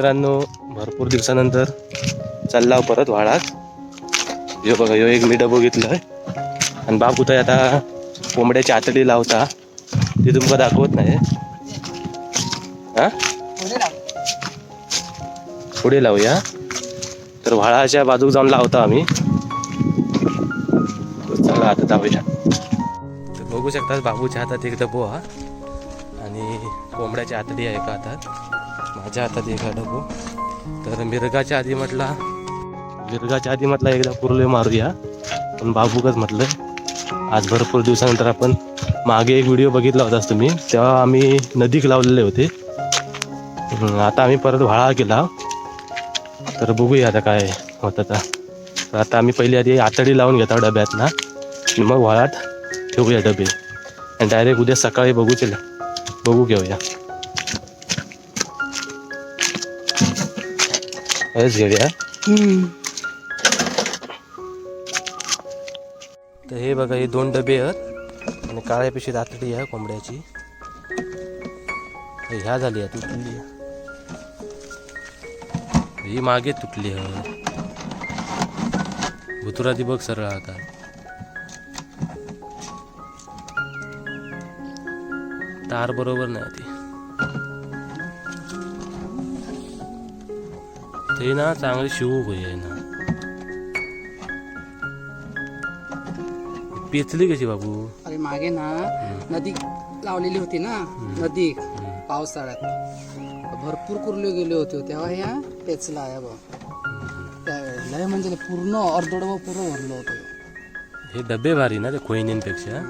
मित्रांनो भरपूर दिवसानंतर चालला परत वाळात यो बघा यो एक मी डबो घेतलाय. आणि बापू तर आता कोंबड्याची आतडी लावता. ती तुमका दाखवत नाही. हा? पुढे लावूया. तर व्हाळाच्या बाजूक जाऊन लावता आम्ही. चला आता जाऊया. तर बघू शकता बाबूच्या हातात एक डबो हा. आणि कोंबड्याच्या आतडी आहे का हातात माझ्या हातात एका डबो तर मिरगाच्या आधी म्हटला मिरगाच्या आधी म्हटला एकदा कुर्ले मारूया. पण बाबूकच म्हटलं आज भरपूर दिवसानंतर आपण मागे एक व्हिडिओ बघितला होताच तुम्ही तेव्हा आम्ही नदीक लावलेले होते. आता आम्ही परत व्हाळा केला. तर बघूया आता काय होतं आता. तर आता आम्ही पहिली आधी आतडी लावून घेतो डब्यात ना मग व्हाळात ठेवूया डबे. आणि डायरेक्ट उद्या सकाळी बघू चला. बघू घेऊया. हेच घेऊया तर हे बघा हे दोन डबे आहेत. आणि काळ्या पिशवीत आतडी आहे कोंबड्याची. ह्या झाली आहे तुटली ही मागे तुटली आहे. भुतुरा ती बघ सरळ आता. तार बरोबर नाही ती. ते ना चांगली शिवू होई ना पेचली कशी बाबू अरे मागे ना नदी लावलेली होती ना नदी पावसाळ्यात भरपूर कुर्ले गेले होते तेव्हा ह्या पेचला आहे त्यावेळेस लय म्हणजे पूर्ण अर्धोडव पूर्ण भरलं होतं हे डबे भारी ना ते खोईनींपेक्षा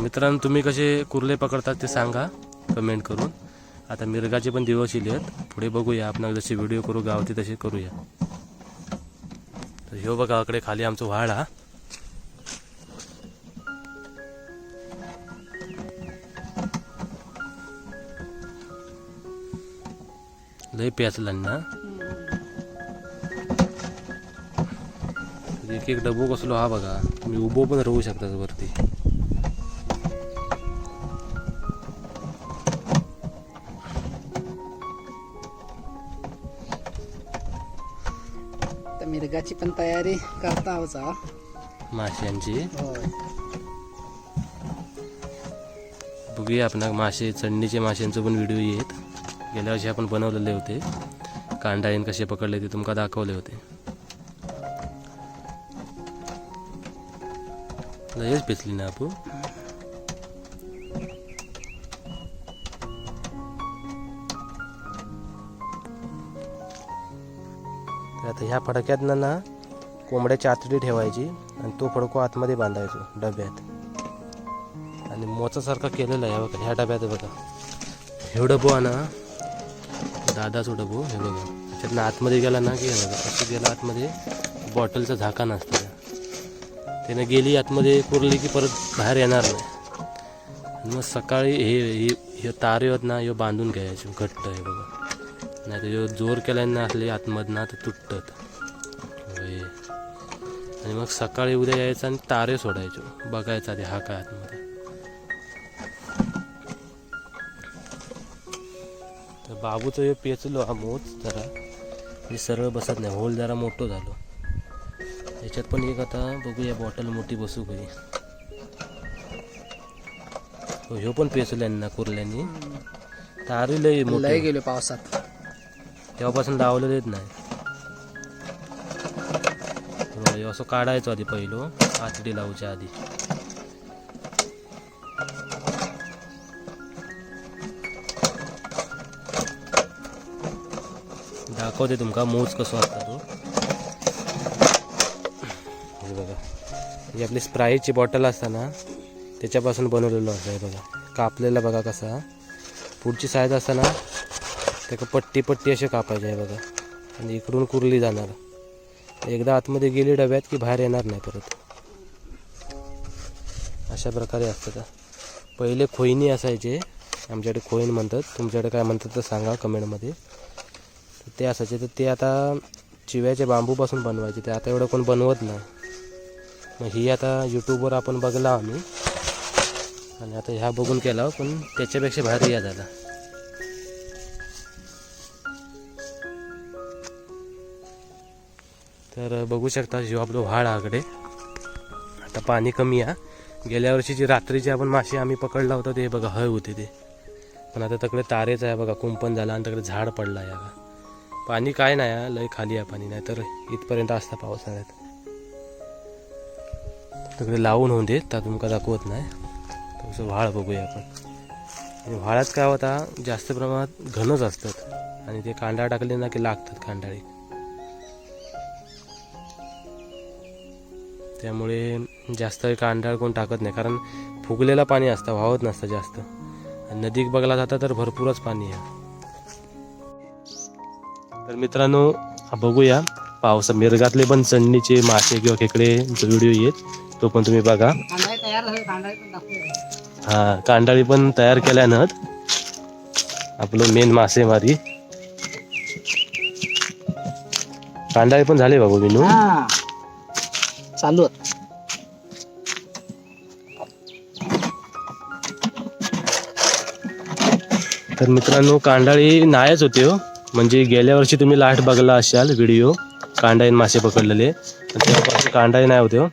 मित्रांनो तुम्ही कसे कुर्ले पकडतात ते सांगा कमेंट करून आता मिरगाचे पण दिवस येले आहेत. पुढे बघूया. आपण जसे व्हिडिओ करू गावते तसे करूया. तर ह्यो बघाकडे खाली आमचं व्हाळा लय प्याचला ना. एक एक डबो कसलो हा बघा. तुम्ही उभो पण राहू शकता वरती. मिरगाची पण तयारी करता होता माशांची? होय. बघूया आपण मासे चढणीचे माशांचं पण व्हिडिओ येत. गेल्या वर्षी आपण बनवलेले होते. कांडाळीन कसे पकडले ते तुमका दाखवले होते. लयच पेचली ना आपण ह्या फडक्यातनं ना कोंबड्याची आतडी ठेवायची आणि तो फडको आतमध्ये बांधायचो डब्यात. आणि मोचासारखा केलेला आहे बघा ह्या डब्यात बघा. हे डबो आहे ना दादाचो डबो हे बघा. त्याच्यातनं आतमध्ये गेला ना की बघा असं गेला आतमध्ये बॉटलचं झाका नसतो त्यानं गेली आतमध्ये कुरली की परत बाहेर येणार नाही. मग सकाळी हे हे तार तारे ना हे बांधून घ्यायचे घट्ट आहे बघा. नाही तर ह्यो जोर केल्यानं असले आतमधनं तर तुटतं. आणि मग सकाळी उद्या यायचं आणि तारे सोडायचो. बघायचा ते हा काय आतमध्ये तर बाबूचं हे पेचलो हा मोच जरा. हे सरळ बसत नाही. होल जरा मोठं झालो. याच्यात पण एक आता बघूया बॉटल मोठी बसू काही हो ह्यो पण पेचल्यांना कुर्ल्यांनी. तारी लय लय गेलो पावसात. तेव्हापासून लावलेलेच नाही. बघा, असं काढायचो आधी पहिलो आतडी लावच्या आधी. दाखवते तुमका मोज कसो असता तो. हे बघा. ही आपली स्प्राईटची बॉटल असता ना त्याच्यापासून बनवलेलं असं हे बघा. कापलेला बघा कसा. पुढची साईज असताना त्याला पट्टी पट्टी असे कापायचे आहे बघा. आणि इकडून कुरली जाणार. एकदा आतमध्ये गेली डब्यात की बाहेर येणार नाही परत. अशा प्रकारे असतं का पहिले खोईनी असायचे. आमच्याकडे खोईन म्हणतात. तुमच्याकडे काय म्हणतात तर सांगा कमेंटमध्ये. तर ते असायचे. तर ते आता चिव्याच्या बांबूपासून बनवायचे. ते आता एवढं कोण बनवत नाही. मग ही आता यूट्यूबवर आपण बघला आम्ही. आणि आता ह्या बघून केला पण त्याच्यापेक्षा भारी या झाला तर बघू शकता जीव आपलं व्हाळ आकडे आता पाणी कमी आहे. गेल्या वर्षीची रात्रीची आपण मासे आम्ही पकडला होता ते बघा हळ होते ते. पण आता तकडे तारेच आहे बघा कुंपण झाला आणि तकडे झाड पडला आहे बघा. पाणी काय नाही लय खाली आहे पाणी नाही तर इथपर्यंत असता पावसाळ्यात. तिकडे लावून होऊन देत तर तुमका दाखवत नाही. तसं व्हाळ बघूया आपण. आणि व्हाळात काय होता जास्त प्रमाणात घनच असतात. आणि ते कांदा टाकले ना की लागतात कांडाळी त्यामुळे जास्त कांडाळ कोण टाकत नाही कारण फुगलेलं पाणी असतं वाहत नसतं जास्त. नदीक बघला जाता तर भरपूरच पाणी आहे. तर मित्रांनो बघूया. पावसा मिरगातले पण चढणीचे मासे किंवा खेकडे व्हिडिओ येत तो पण तुम्ही बघा. हा कांडाळी पण तयार केल्यानं आपलं मेन मासेमारी कांडाळी पण झाले बाबू विनू हा. चालू तर मित्रांनो कांडाळी नाहीच होते हो. म्हणजे गेल्या वर्षी तुम्ही लाट बघला असाल व्हिडिओ कांडाळीन मासे पकडलेले. पण तेव्हापासून कांडाळी नाही होते हो.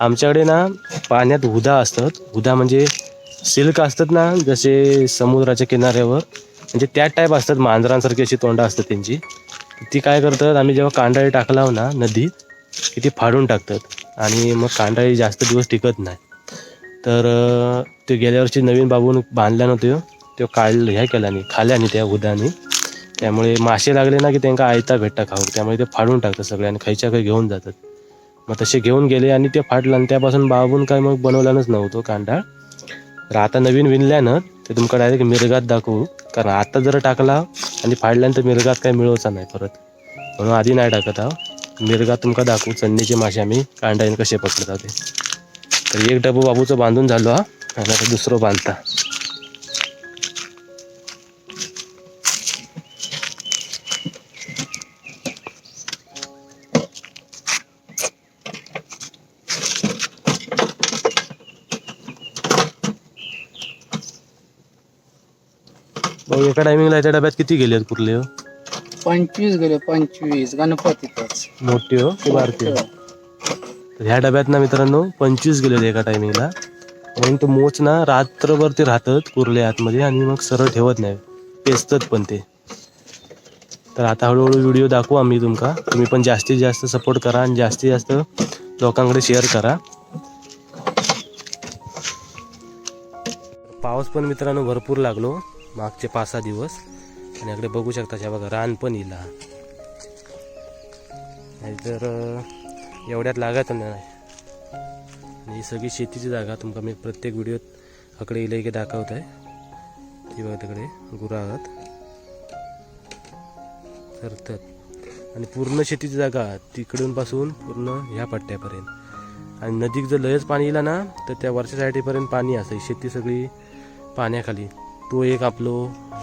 आमच्याकडे ना पाण्यात हुदा असतात. हुदा म्हणजे सिल्क असतात ना जसे समुद्राच्या किनाऱ्यावर. म्हणजे त्या टाईप असतात मांजरांसारखी अशी तोंडा असतात त्यांची. ती काय करतात आम्ही जेव्हा कांडाळी टाकला हो ना नदीत की ती फाडून टाकतात. आणि मग कांडाळी जास्त दिवस टिकत नाही. तर ते गेल्या वर्षी नवीन बाबून बांधल्या नव्हते तो काढलं ह्या केल्याने खाल्याने त्या उदानी. त्यामुळे मासे लागले ना की त्यांना आयता भेटता खाऊ त्यामुळे ते फाडून टाकतात सगळे आणि खायच्या काही घेऊन जातात. मग तसे घेऊन गेले आणि ते फाटलं आणि त्यापासून बाबून काय मग बनवलानच नव्हतो कांडाळ. तर आता नवीन विणल्यानं ते तुमका डायरेक्ट मिरगात दाखवू. कारण आता जर टाकला आणि फाडल्यानंतर मिरगात काय मिळवचा नाही परत. म्हणून आधी नाही टाकत आहो. मिरगात तुमका दाखवू चन्नीचे मासे आम्ही कांडाईन कसे पकडतात ते. तर एक डबो बाबूचं बांधून झालो हा. आणि आता दुसरं बांधता. भाऊ एका टायमिंगला त्या डब्यात किती गेले आहेत हो? पंचवीस गेले पंचवीस. गणपतीतच. मोठी हो की बारकी. हो? तर ह्या डब्यात ना मित्रांनो पंचवीस गेलेले एका टायमिंगला म्हणून तो मोच ना रात्रभर ते राहतात कुर्ले आतमध्ये आणि मग सरळ ठेवत नाही. पेचतात पण ते. तर आता हळूहळू व्हिडिओ दाखवू आम्ही तुमका. तुम्ही पण जास्तीत जास्त सपोर्ट करा आणि जास्तीत जास्त लोकांकडे शेअर करा. पाऊस पण मित्रांनो भरपूर लागलो. मागचे पाच सहा दिवस. आणि इकडे बघू शकता ह्या बघा रान पण इला नाहीतर तर एवढ्यात लागत नाही. आणि ही सगळी शेतीची जागा तुमका मी प्रत्येक व्हिडिओत अकडे इले की दाखवत आहे ती बघा तिकडे गुरं आहात आणि पूर्ण शेतीची जागा तिकडून पासून पूर्ण ह्या पट्ट्यापर्यंत. आणि नदीक जर लयच पाणी येईल ना तर त्या वरच्या साईडीपर्यंत पाणी असं शेती सगळी पाण्याखाली. तो एक आपलो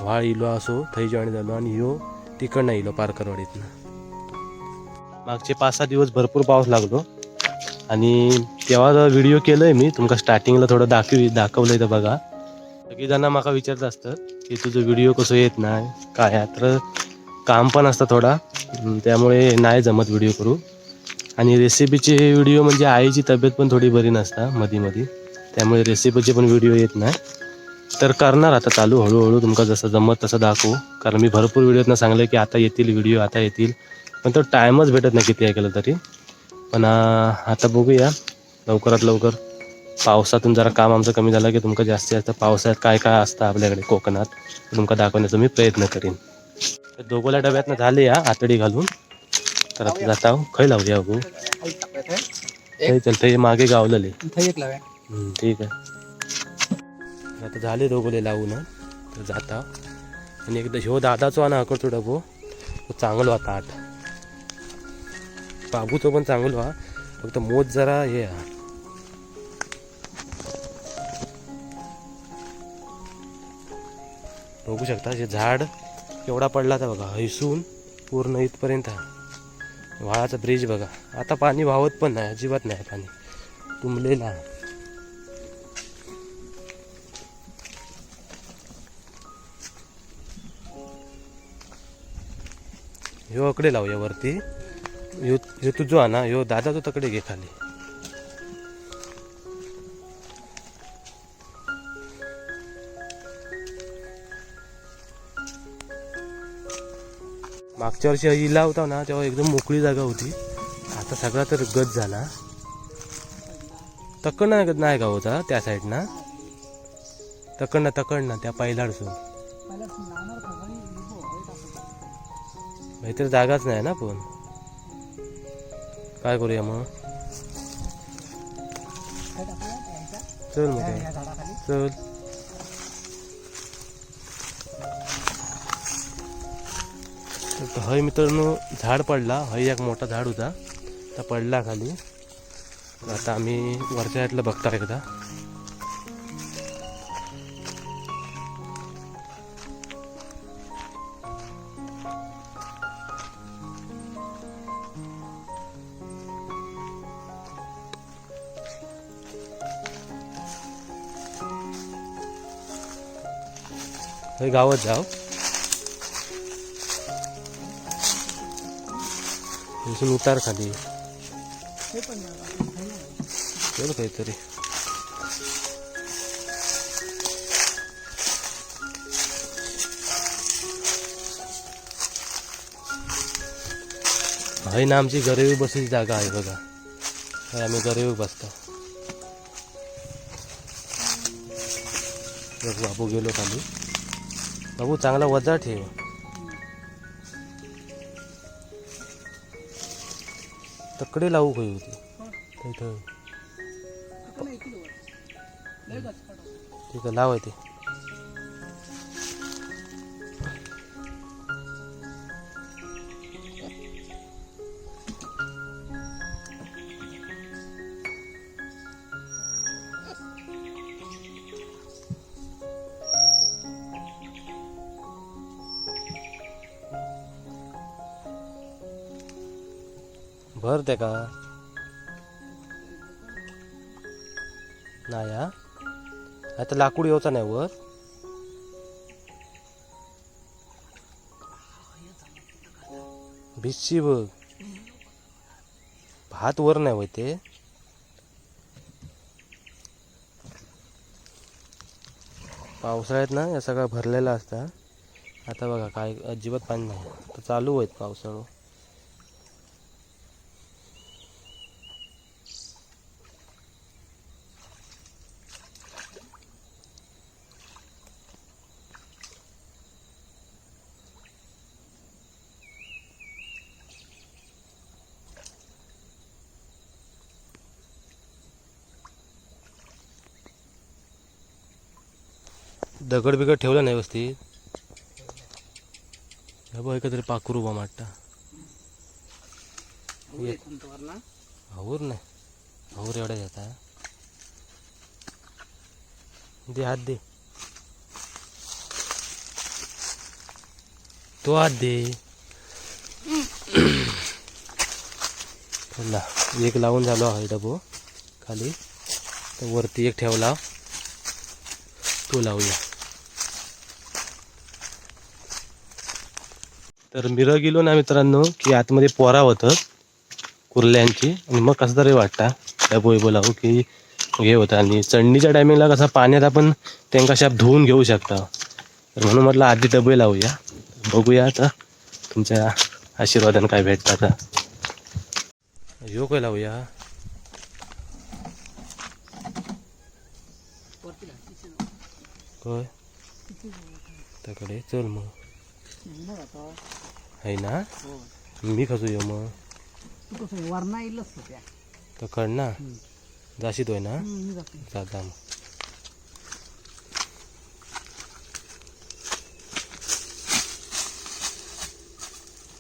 व्हाळ इलो असो थंय जॉईन झालो आणि ह्यो तिकडनं इलो पारकरवाडीतनं. मागचे पाच सहा दिवस भरपूर पाऊस लागलो. आणि तेव्हा व्हिडिओ केलंय मी तुमका स्टार्टिंगला थोडं दाखवी दाखवलंय तर बघा. सगळी माका विचारत असतात की तुझं व्हिडिओ कसं येत नाही काय तर काम पण असतं थोडा. त्यामुळे नाही जमत व्हिडिओ करू. आणि रेसिपीचे व्हिडिओ म्हणजे आईची तब्येत पण थोडी बरी नसता मधी मध्ये त्यामुळे रेसिपीचे पण व्हिडिओ येत नाही. तर करणार आता चालू हळूहळू तुमका जसं जमत तसं दाखवू. कारण मी भरपूर व्हिडिओतनं सांगलं की आता येतील व्हिडिओ आता येतील. पण तो टाईमच भेटत नाही किती केलं तरी. पण आता बघूया. लवकरात लवकर. पावसातून जरा काम आमचं कमी झालं की तुमका जास्तीत जास्त पावसाळ्यात काय काय असतं आपल्याकडे? कोकणात. तुमका दाखवण्याचा मी प्रयत्न करीन. तर दोघोला डब्यातनं झाले या आतडी घालून. तर आता जाता खय लावूया बघू चल ते मागे गावलेले. ठीक आहे. आता झाले दोघोले लावून तर जाता. आणि एकदा ह्यो दादाचो आणि आकडतो डबो. तो चांगलो आता आठ. बाबूचो पण चांगलो हा. फक्त मोज जरा हे हा. बघू शकता हे झाड एवढा पडला तर बघा हैसून पूर्ण इथपर्यंत व्हाळाचा ब्रिज बघा. आता पाणी वाहत पण नाही अजिबात नाही पाणी. तुंबलेला ह्यो अकडे लावूया वरती. ह्यो ह्यो तुझो हा ना ह्यो दादा तो तकडे घे खाली. मागच्या वर्षी हिला होता ना तेव्हा एकदम मोकळी जागा होती. आता सगळा तर गज झाला. तकडनं नाही का होता त्या साईडना तकडना तकडना त्या पहिलाडसून इतर जागाच नाही ना पण. काय करूया मग? चल मग चल. हय मित्रांनो झाड पडला. हय एक मोठा झाड होता. तर पडला खाली. आता आम्ही वरच्या साईडला बघता एकदा. गावात जाव. इथून उतार खाली. चल काहीतरी. आहे ना आमची गरेवी बसायची जागा आहे बघा. काय आम्ही गरेवी बसतो. बघ बाबू गेलो खाली. बाबू चांगला वजा ठेव. तकडे लावू काही होती. इथं ठीक आहे लाव करते का? नाही हा? आता लाकूड येऊचा नाही वर. भिशी बघ. भात वर नाही होय ते. पावसाळ्यात ना या सगळं भरलेला असता. आता बघा काय अजिबात पाणी नाही. तर चालू आहेत पावसाळं. दगड बिगड ठेवला नाही व्यवस्थित. बघ एकतरी पाखरू बा माटा आवर नाही. आवर एवढ्या जाता दे हात दे. तो हात दे. एक लावून झालो आहे डबो. खाली. तर वरती एक ठेवला. तो लावूया. तर मिरं गेलो ना मित्रांनो की आतमध्ये पोरा होतं कुर्ल्यांची. आणि मग कसं तरी वाटतं त्या बिबो लावू हो की हे होतं. आणि चढणीच्या टायमिंगला कसं पाण्यात आपण त्यांना शाप धुवून घेऊ शकता. तर म्हणून म्हटलं आधी डबे लावूया. बघूया आता तुमच्या आशीर्वादाने काय भेटतं आता. यो काय लावूया? काय त्याकडे चल मग. आहे ना? मी खसू ये मग. वरणा येईलच त्या. तर कळ ना हम्म. जाशीत होय ना? मी जाते. जाता मग.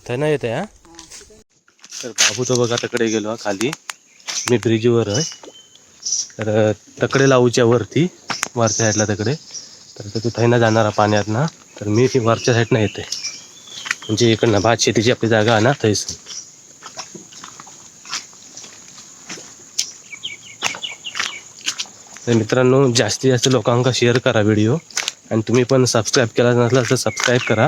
तर नाही येते हा? तर बाबू तो बघा तकडे गेलो हा खाली. मी ब्रिजवर आहे. तर तकडे लावूच्या वरती वरच्या साईडला तकडे. तर तो थैना जाणार आहे पाण्यात ना तर मी ती वरच्या साईडनं येते. म्हणजे इकडनं भात शेतीची आपली जागा आहे ना थैस तर मित्रांनो जास्तीत जास्त लोकांका शेअर करा व्हिडिओ आणि तुम्ही पण सबस्क्राईब केला नसला तर सबस्क्राईब करा.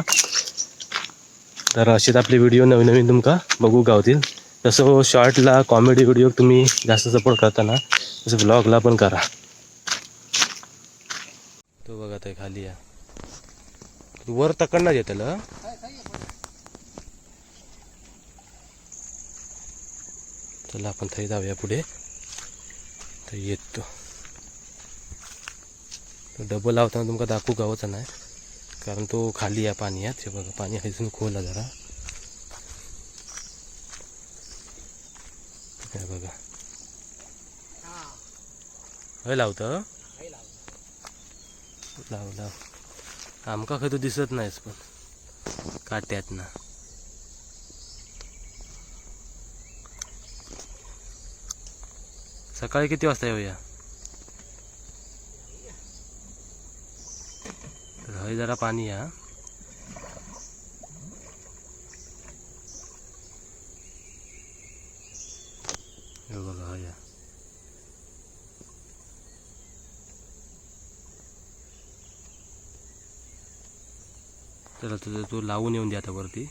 तर असेच आपले व्हिडिओ नवीन नवीन तुमका बघू गावतील. तसं शॉर्टला कॉमेडी व्हिडिओ तुम्ही जास्त सपोर्ट करताना तसं ब्लॉगला पण करा. तो बघा ते खाली या वर तकडणार येतलं चला आपण थंय जाऊया पुढे. तर येतो. तो डबल लावताना तुमका दाखवू गावचा नाही हो, कारण तो खाली आहे पाणी हे बघा पाणी खायचं खोल आहे जरा. हे बघा. हय लावतं. लाव लाव. आमका खरं दिसत नाहीस पण. काट्यात ना सकाळी किती वाजता येऊया? तर हय जरा पाणी या. बघा या. चला तुझं तू लावून येऊन दे आता वरती.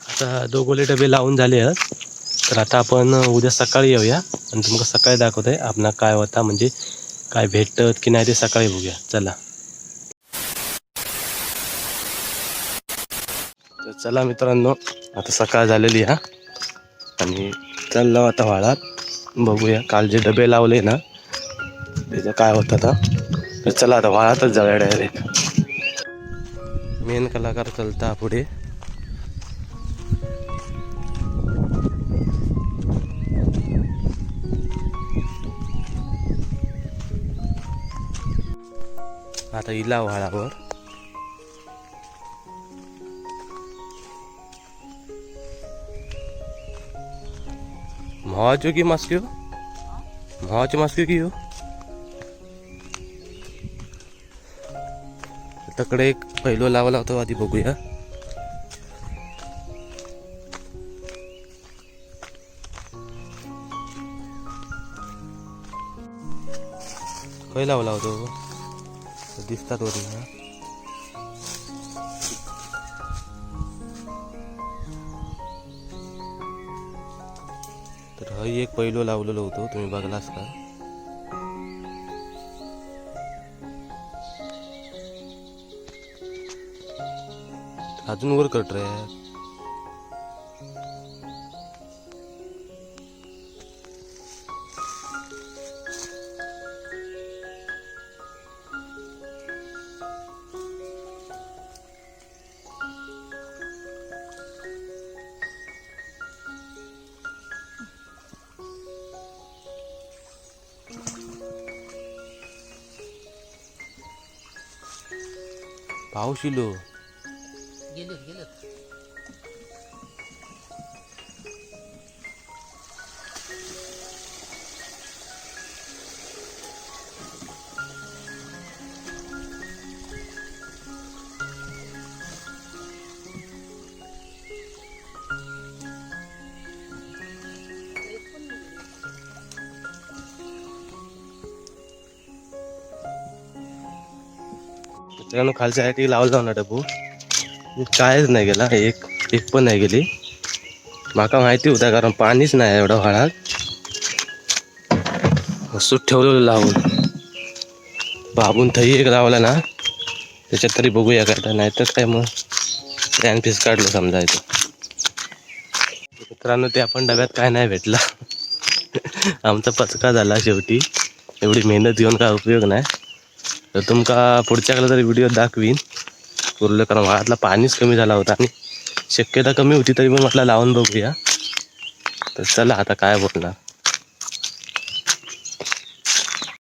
आता दोघोले डबे लावून झाले आहेत. तर आता आपण उद्या सकाळी येऊया आणि तुमका सकाळी दाखवत आहे आपणा काय होता म्हणजे काय भेटत की नाही ते सकाळी बघूया. चला. तर चला मित्रांनो आता सकाळ झालेली हा. आणि चाललो आता वाळात बघूया काल जे डबे लावले ना त्याचं काय होतं आता. तर चला आता वाळातच जाऊया डायरेक्ट मेन कलाकार चलता पुढे. आता इला व्हाळावर म्हावाच्यो की मास्क्यो? म्हावाच्यो मास्क्यो की हो तकडे एक पहिलो लावला होता आधी बघूया. खय लावला होतो दिसतात वरून तर हय एक पैलो लावलेलो होतो तुम्ही बघलास का? अजून वर कट रे. पाऊस इलो. गेलेत गेलं त्याच्यानं खालच्या साईड लावला ना डबू कायच नाही गेला एक एक पण नाही गेली माका माहिती होता कारण पाणीच नाही एवढं व्हाळात सूट ठेवलेलं लावून. बाबून थई एक लावला ना त्याच्यात तरी बघूया करता नाही तर काय मग. प्लॅन पीस काढलं इथं. मित्रांनो ते आपण डब्यात काय नाही भेटला. आमचा पचका झाला शेवटी. एवढी मेहनत घेऊन काय उपयोग नाही. तर तुमका पुढच्या तरी व्हिडिओ दाखवीन. उरलं कारण वाळातला पाणीच कमी झाला होता आणि शक्यता कमी होती तरी पण म्हटलं लावून बघूया. तर चला आता काय बोलणार.